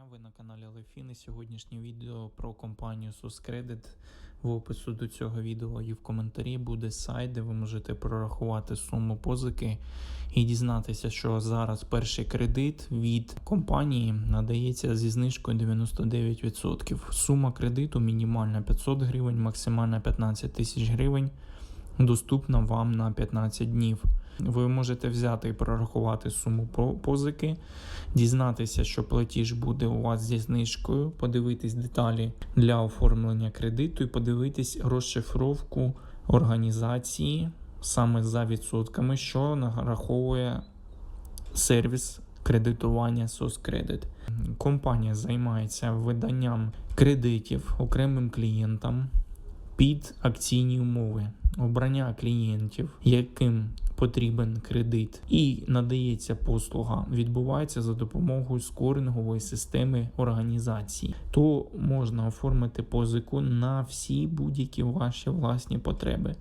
дня, ви на каналі Лефін і сьогоднішнє відео про компанію SOSCredit. В опису до цього відео і в коментарі буде сайт, де ви можете прорахувати суму позики і дізнатися, що зараз перший кредит від компанії надається зі знижкою 99%. Сума кредиту мінімальна 500 гривень, максимальна 15 тисяч гривень. Доступна вам на 15 днів. Ви можете взяти і прорахувати суму по- позики, дізнатися, що платіж буде у вас зі знижкою, подивитись деталі для оформлення кредиту і подивитись розшифровку організації саме за відсотками, що нараховує сервіс кредитування SOSCredit. Компанія займається виданням кредитів окремим клієнтам під акційні умови. Обрання клієнтів, яким потрібен кредит, і надається послуга, відбувається за допомогою скорингової системи організації. То можна оформити позику на всі будь-які ваші власні потреби.